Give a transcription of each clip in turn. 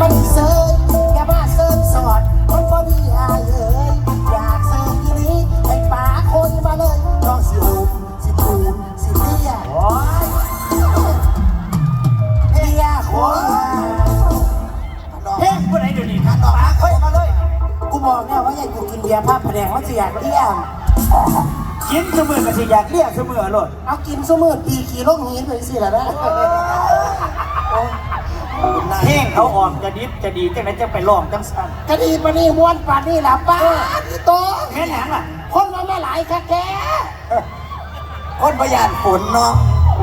มันเซยอย่ามาเซิร์ฟสอดมันบ่ดีอายเอ้ยอยากเซิร์ฟทีนี้ให้ป๋าคนมาเลยน้องสิรูสิทูนสิเลียโอ้ยเลียคนเฮ้ยผู้ใดเดี๋ยวนี้ขันออกปามาเฮ้ยมาเลย กูบอกเนี่ยว่าอยากูกินเบียร์ภาพแผดงว่าจะอยากเลี้ยงกินเสมอก็สิอยากเรียกเสมอโลดเอากินเสมอปีขี่ลงหินไปสิล่ะนะ เพลงเขาออกจะดิบจะดีจังไหนจะไปร้องจังสั่นกะดีปานนี่ม้วนปานนี่ล่ะป้าที่โตแม่นหยังล่ะคนมาไม่หลายค่ะแกคนประหยัดฝนเนาะ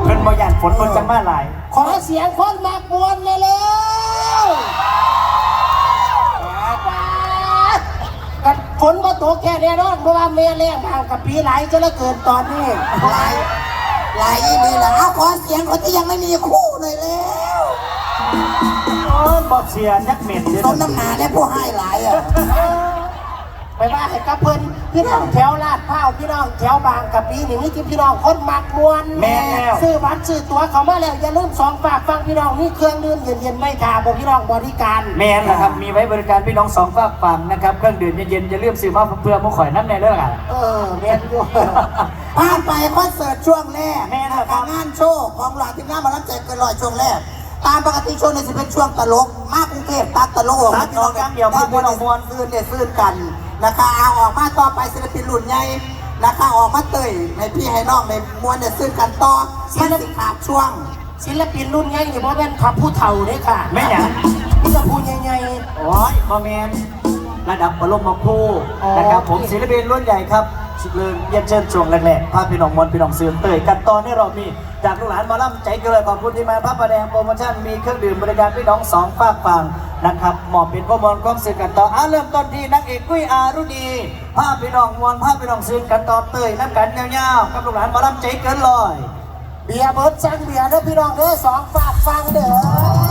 เพิ่นบ่ย่านฝนมันจะมาหลาย ขอเสียงคนมากวนเลยเร็วกับฝนมาตกแค่แน่นอนเพราะว่าเมียแรงทางกับปีไหลจะละเกินตอนนี้ หลายหลายอีนี่แหละเอาขอเสียงคนที่ยังไม่มีคู่หน่อยแล้ว โอ้ยบ่เสียจักเม็ดเด้สอมน้ำหนาเนี่ยผู้ให้หลายอะไปว่าให้กับเพิ่นพี่น้องแถวลาดพร้าวพี่น้องแถวบางกะปีนี่มีที่พี่น้องคนมักมวนแม่นแล้ว ซื้อบัตรซื้อตั๋วเขามาแล้วอย่าลืมสองฝากฟังพี่น้องนี่เครื่องดื่มเย็นๆไม่ทาบอกพี่น้องบริการแม่นนะครับมีไว้บริการพี่น้องสองฝากฝั่งนะครับเครื่องดื่มเย็นๆอย่าลืมซื้อมาเพื่อมาข่อยน้ำในเด้อกันเออแม่นอยู่ ผ่านไปคอนเสิร์ตช่วงแรกแม่นครับ งานโชว์ของหลานที่งานหมารับแจกเกินร้อยช่วงแรก ตามปกติช่วงนี้จะเป็นช่วงตลก มากกรุงเทพตัดตลกออกมาพี่น้องเนี่ยภาพพี่น้องมวนซื่นเนี่ยซื่นกันนะคะเอาออกมาต่อไปศิลปินรุ่นใหญ่นะคะออกมาเตยให้พี่ให้น้องในมวนเนี่ยซื่นกันต่อมันสิขาดช่วง ศิลปินรุ่นใหญ่นี่บ่แม่นขับผู้เฒ่าเด้ค่ะแม่นหยังนี่จะพูดใหญ่โอ้ยบอแมนระดับบรมครูอ๋อนะครับผมศิลปินรุ่นใหญ่ครับ เริ่มเยี่ยมเชิญช่วงแรกๆภาพพี่น้องมวลพี่น้องเสื่อมเตยกันตอนนี้เรามีจากลูกหลานมาล่ำใจเกลือขอบคุณที่มาพระประแดงโปรโมชั่นมีเครื่องดื่มบริการพี่น้องสองฝากฝั่งนะครับหมอบเป็นข้อมูลความสื่อกันต่ออะเริ่มต้นที่นักเอกกุ้ยอารุณีภาพพี่น้องมวลภาพพี่น้องสื่อกันต่อเตยน้ำกันยาวๆกับลูกหลานมาล่ำใจเกินลอยเบียร์เบิร์ดจังเบียร์เด้อพี่น้องเด้อสองฝากฟังเด้อ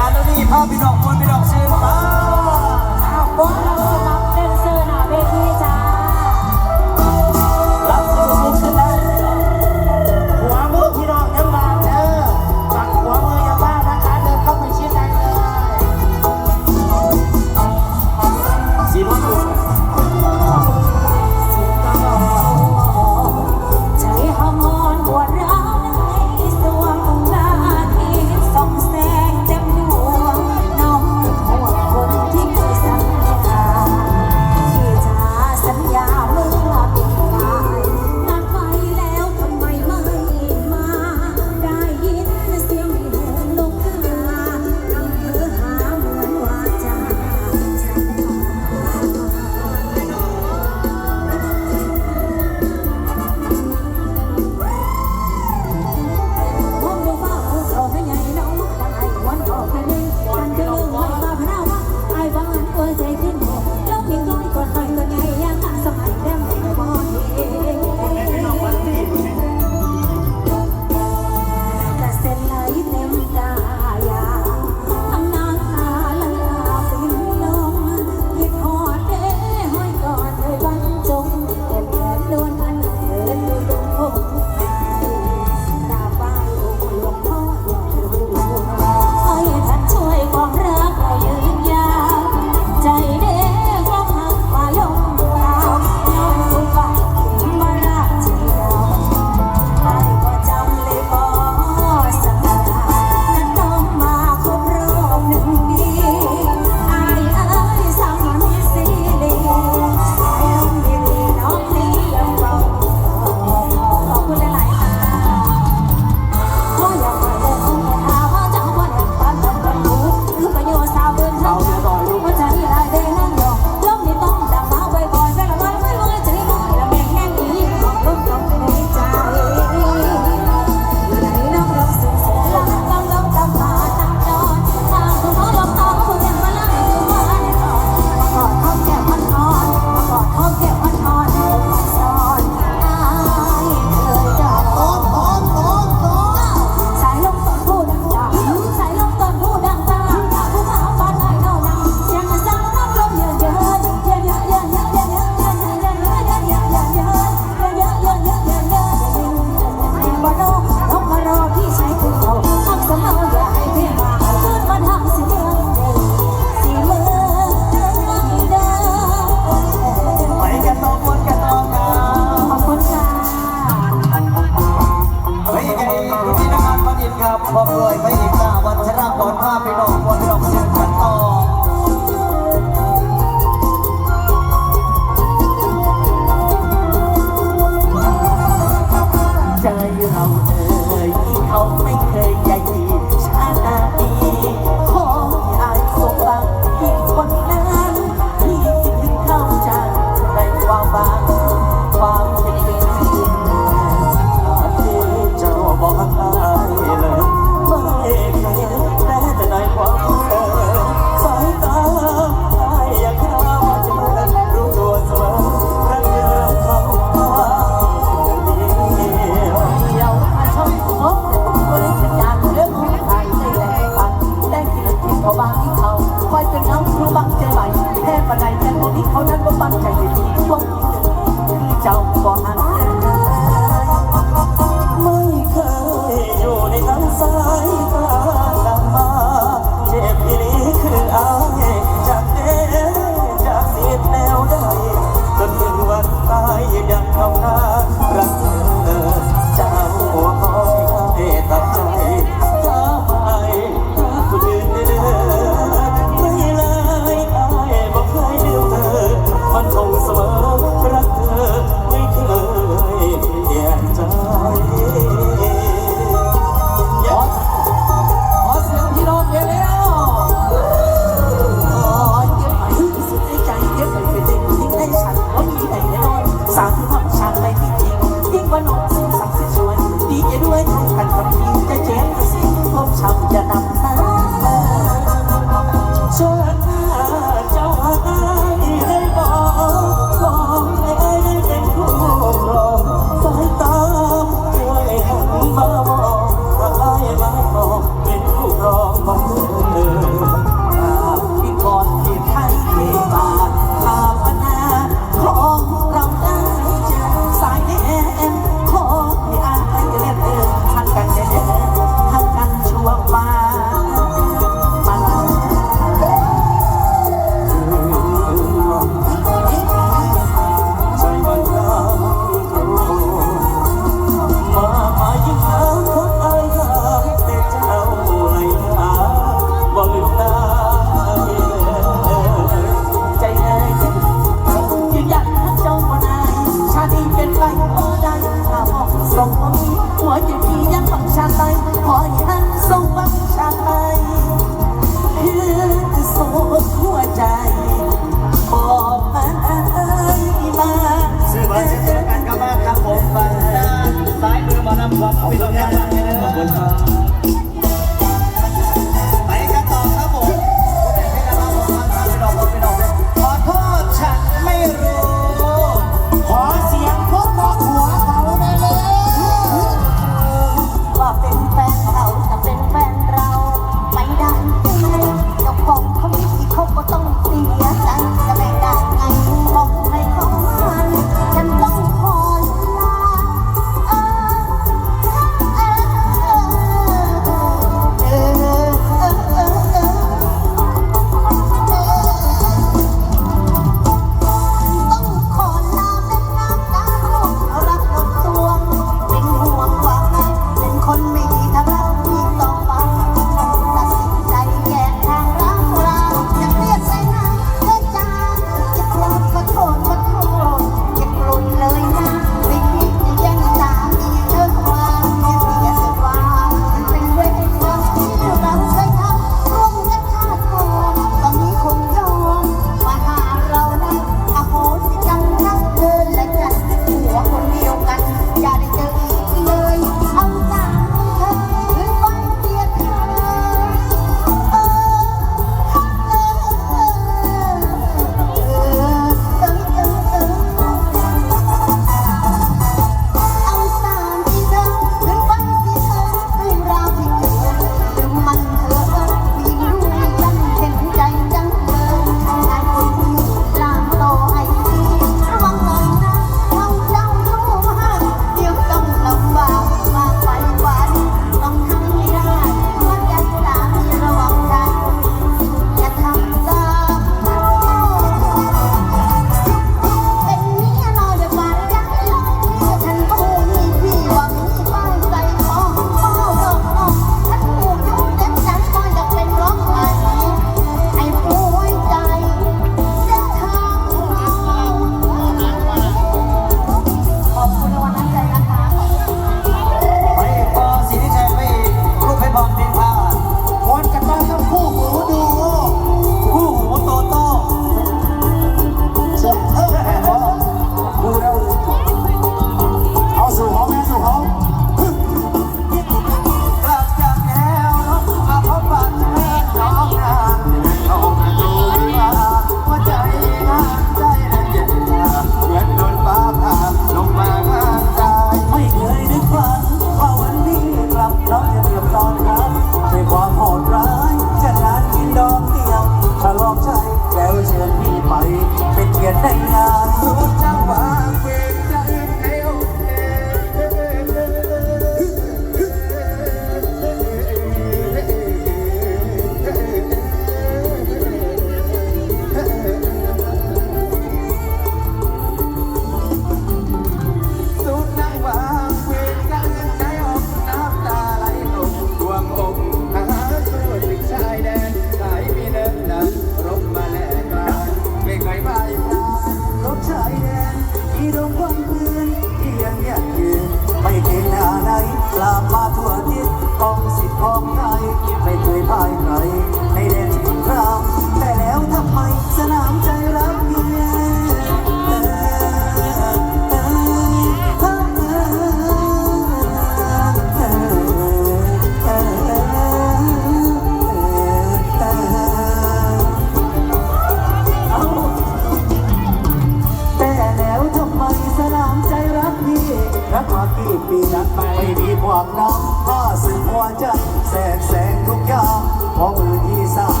ปีนั้นไปมีความน้ำผ้าสึกหัวใจแสงแสงทุกยามพอมือที่สาม